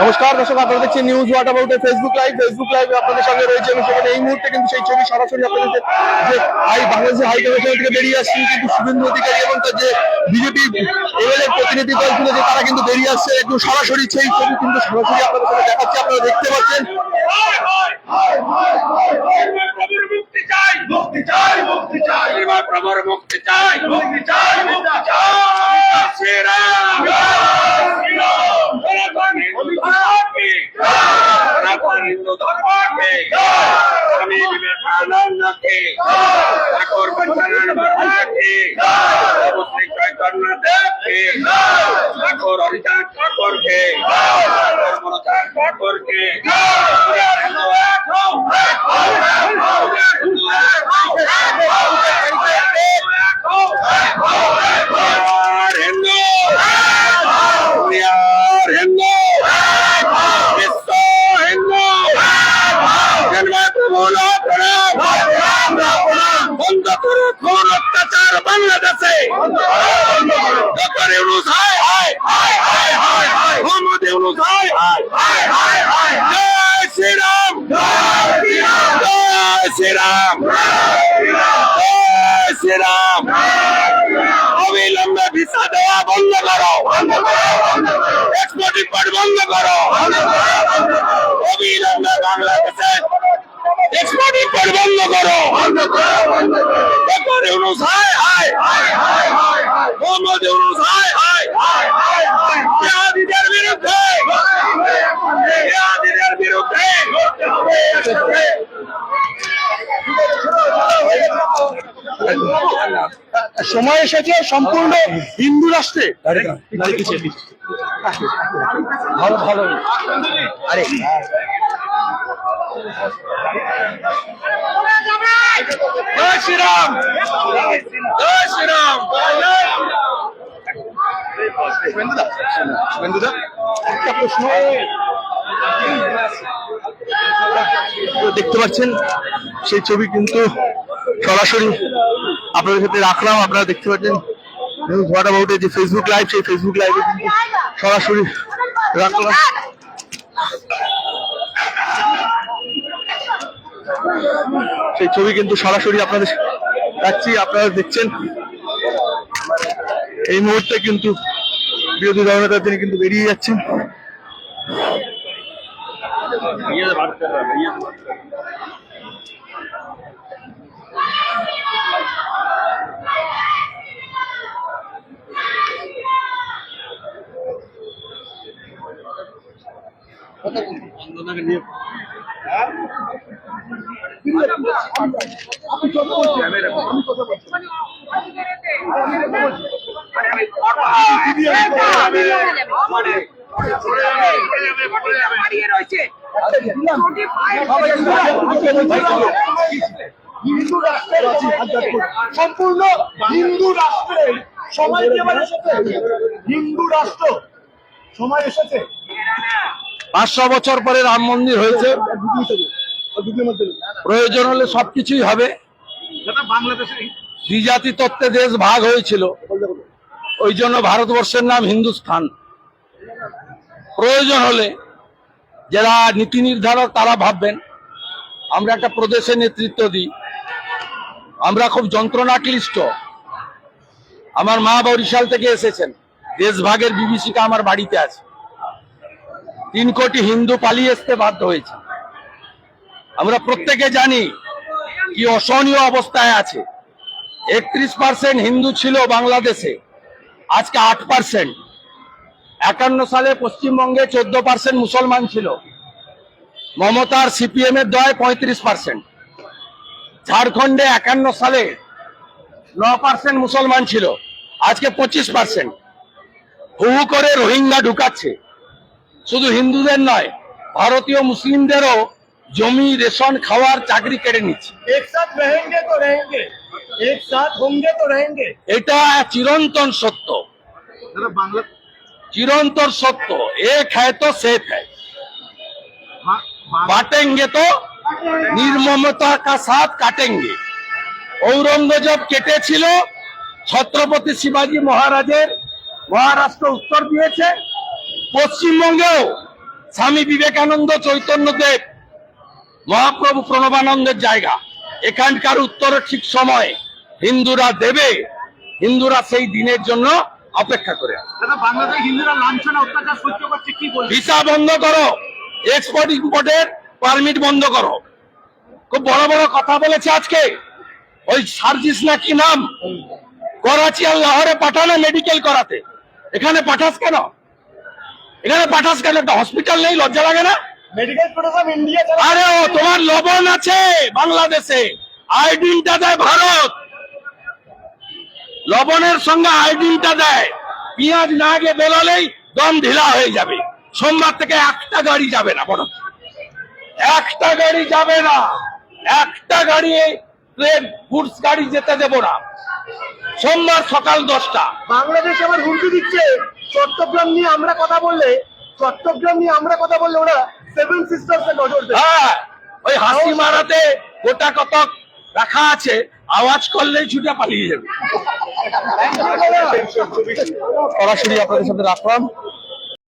নমস্কার, দর্শক, আপনারা দেখছেন news what about Facebook live Facebook live আপনাদের সঙ্গে রয়েছে আমি সেখানে এই মুহূর্তে, কিন্তু সেই ছবি সরাসরি আপনাদের যে হাই বাংলাদেশের হাই কমিশন থেকে বেরিয়ে আসছেন, কিন্তু শুভেন্দু অধিকারী এবং তার যে বিজেপি এমএলএ প্রতিনিধি দলগুলো যে তারা কিন্তু বেরিয়ে আসছে একটু সরাসরি সেই ছবি কিন্তু সরাসরি আপনাদের সাথে দেখাচ্ছি, আপনারা দেখতে পাচ্ছেন। মুক্তি চাই মুক্তি চাই মুক্তি চাই মুক্তি চাই মুক্তি চাই মুক্তি চাই সনাতন হিন্দু ধর্মকে সনাতন হিন্দু ধর্মকে স্বামী বিবেকানন্দকে ঠাকুর বঞ্চনার বাবাকে প্রভু ঠাকুরকে ঠাকুরকে হিন্দু এক হও, এক হও, এক হও, হিন্দু এক হও, এক হও, এক হও, এক হও, এক হও, আর হিন্দু We are হিন্দু বিশ্ব হিন্দু জন্মায় প্রভু বন্ধ করো খুন অত্যাচার বাংলাদেশে ডক্টর ইউনুস হায় হায় হায় হায় হায় হায় মোহাম্মদ ইউনুস হায় হায় হায় হায় হায় জয় শ্রীরাম জয় শ্রীরাম জয় শ্রীরাম অবিলম্বে ভিসা দেওয়া বন্ধ করো। এক্সপোর্ট ইম্পোর্ট বন্ধ করো। অবিলম্বে বাংলাদেশে এক্সপোর্ট ইম্পোর্ট বন্ধ করো। ডক্টর অনুসায় হায় মোহাম্মদ ইউনুস হায়। সময় এসেছে সম্পূর্ণ হিন্দু রাষ্ট্রে। ভালো ভালো। আরে। জয় শ্রীরাম। জয় শ্রীরাম। বন্ধুদা একটা প্রশ্ন। দেখতে পাচ্ছেন সেই ছবি কিন্তু সরাসরি আপনাদের সাথে রাখলাম। আপনারা দেখতে পাচ্ছেন হোয়াট অ্যাবাউট যে ফেসবুক লাইভ সেই ফেসবুক লাইভে কিন্তু সরাসরি রাখলাম। সেই ছবি কিন্তু সরাসরি আপনাদের রাখছি, আপনারা দেখছেন। এই মুহূর্তে কিন্তু বিরোধী দলনেতা তিনি কিন্তু বেরিয়ে যাচ্ছেন। হিন্দু রাষ্ট্রের সম্পূর্ণ হিন্দু রাষ্ট্রের সময় এসেছে হিন্দু রাষ্ট্র। সময় এসেছে। পাঁচশো বছর পরে রাম মন্দির হয়েছে। প্রয়োজন হলে সবকিছুই হবে। দ্বিজাতি তত্ত্বে দেশ ভাগ হয়েছিল। ওই জন্য ভারতবর্ষের নাম হিন্দুস্থান। প্রয়োজন হলে যারা নীতি নির্ধারক তারা ভাববেন। আমরা একটা প্রদেশে নেতৃত্ব দিই। আমরা খুব যন্ত্রণা ক্লিষ্ট আমার মা বরিশাল থেকে এসেছেন। দেশভাগের বিভীষিকা আমার বাড়িতে আছে। তিন কোটি হিন্দু পালিয়ে আসতে বাধ্য হয়েছে। আমরা প্রত্যেকে জানি কি অসহনীয় অবস্থায় আছে। একত্রিশ পার্সেন্ট হিন্দু ছিল বাংলাদেশে, আজকে আট পার্সেন্ট একান্ন সালে পশ্চিমবঙ্গে চোদ্দ পার্সেন্ট মুসলমান ছিল। মমতার সিপিএম এর দয় পঁয়ত্রিশ পার্সেন্ট ঝাড়খণ্ডে একান্ন সালে ন পার্সেন্ট মুসলমান ছিল, আজকে পঁচিশ পার্সেন্ট হু করে রোহিঙ্গা ঢুকাচ্ছে। শুধু হিন্দুদের নয় ভারতীয় মুসলিমদেরও জমি রেশন খাওয়ার চাকরি কেড়ে নিচ্ছে एक साथ रहेंगे तो रहेंगे एक साथ होंगे तो रहेंगे এটা চিরন্তন সত্য বাংলা चिरंतर सत्य एक है तो सेफ है बांटेंगे तो निर्ममता का साथ काटेंगे ঔরঙ্গজেব কেটেছিল ছত্রপতি শিবাজী মহারাজের মহারাষ্ট্র উত্তর দিয়েছে পশ্চিমবঙ্গেও স্বামী বিবেকানন্দ চৈতন্যদেব মহাপ্রভু প্রণবানন্দের জায়গা। এখানকার উত্তরের ঠিক সময় হিন্দুরা দেবে হিন্দুরা সেই দিনের জন্য অপেক্ষা করে ভিসা বন্ধ করো এক্সপোর্ট ইম্পোর্টের পারমিট বন্ধ করো। খুব বড় বড় কথা বলেছে আজকে। ওই সার্জিস না কি নাম? করাচি আর লাহোরে পাঠানো মেডিকেল করাতে। এখানে পাঠাস কেন? এখানে পাঠাস কেন? একটা হসপিটাল নেই লজ্জা লাগে না? আরে ও তোমার লবণ আছে বাংলাদেশে। আয়োডিনটা দেয় ভারত। লবণের সঙ্গে আয়োডিনটা দেয়। পেঁয়াজ না আগে বেরোলেই দম ঢিলা হয়ে যাবে। সোমবার থেকে একটা গাড়ি যাবে না বড় একটা গাড়ি যাবে না। একটা গাড়ি ট্রেন গুডস গাড়ি যেতে দেবো না। সোমবার সকাল দশটা। বাংলাদেশ আবার হুমকি দিচ্ছে। চট্টগ্রাম নিয়ে আমরা কথা বললে চট্টগ্রাম নিয়ে আমরা কথা বললে ওরা সেভেন সিস্টার্স নজর দেয়। হ্যাঁ ওই হাসি মারাতে গোটা কতক রাখা আছে আওয়াজ করলেই ছুটে পালিয়ে যাবে। সরাসরি আপনাদের সাথে রাখলাম।